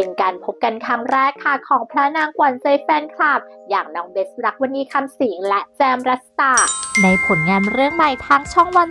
เป็นการพบกันครั้งแรกค่ะของพระนางขวัญใจแฟนคลับ อย่างน้องเบสรักวันนี้คำสิงและแจมรัสตาในผลงานเรื่องใหม่ทางช่องวัน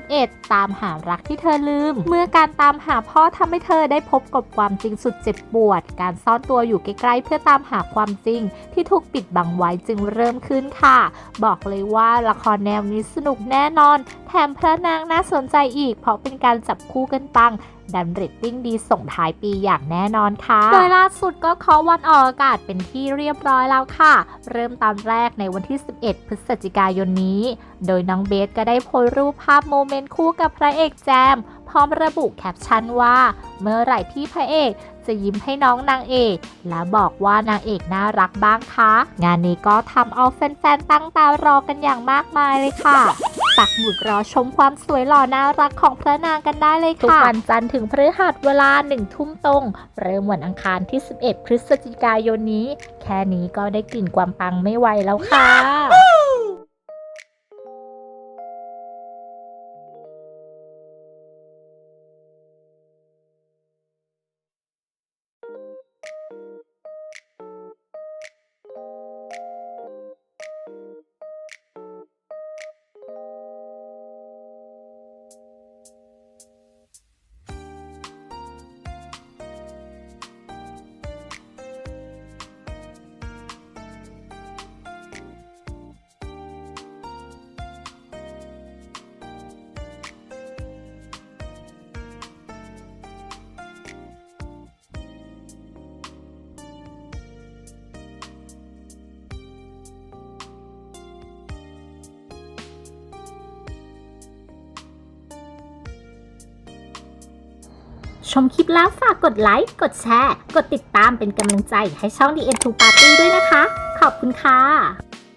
31 ตามหารักที่เธอลืม เมื่อการตามหาพ่อทำให้เธอได้พบกับความจริงสุดเจ็บปวด การซ่อนตัวอยู่ใกล้ๆเพื่อตามหาความจริง ที่ถูกปิดบังไว้จึงเริ่มขึ้นค่ะ บอกเลยว่าละครแนวนี้สนุกแน่นอน แถมพระนางน่าสนใจอีก เพราะเป็นการจับคู่กันปังดันเรตติ้งดีส่งท้ายปีอย่างแน่นอนค่ะ โดยล่าสุดก็เคาะวันออกอากาศเป็นที่เรียบร้อยแล้วค่ะ เริ่มตอนแรกในวันที่ 11 พฤศจิกายนนี้โดยน้องเบสก็ได้โพสรูปภาพโมเมนต์คู่กับพระเอกแจม พร้อมระบุแคปชั่นว่า เมื่อไหร่ที่พระเอกจะยิ้มให้น้องนางเอก และบอกว่านางเอกน่ารักบ้างคะ งานนี้ก็ทำเอาแฟนๆ ตั้งตารอกันอย่างมากมายเลยค่ะปักหมุดรอชมความสวยหล่อน่ารักของพระนางกันได้เลยค่ะ ทุกวันจันทร์ถึงพฤหัสเวลาหนึ่งทุ่มตรง เริ่มวันอังคารที่ 11 พฤศจิกายนนี้ แค่นี้ก็ได้กลิ่นความปังไม่ไหวแล้วค่ะ ชมคลิปแล้วฝากกดไลค์ กดแชร์ กดติดตามเป็นกำลังใจให้ช่อง The End to Party ด้วยนะคะ ขอบคุณค่ะ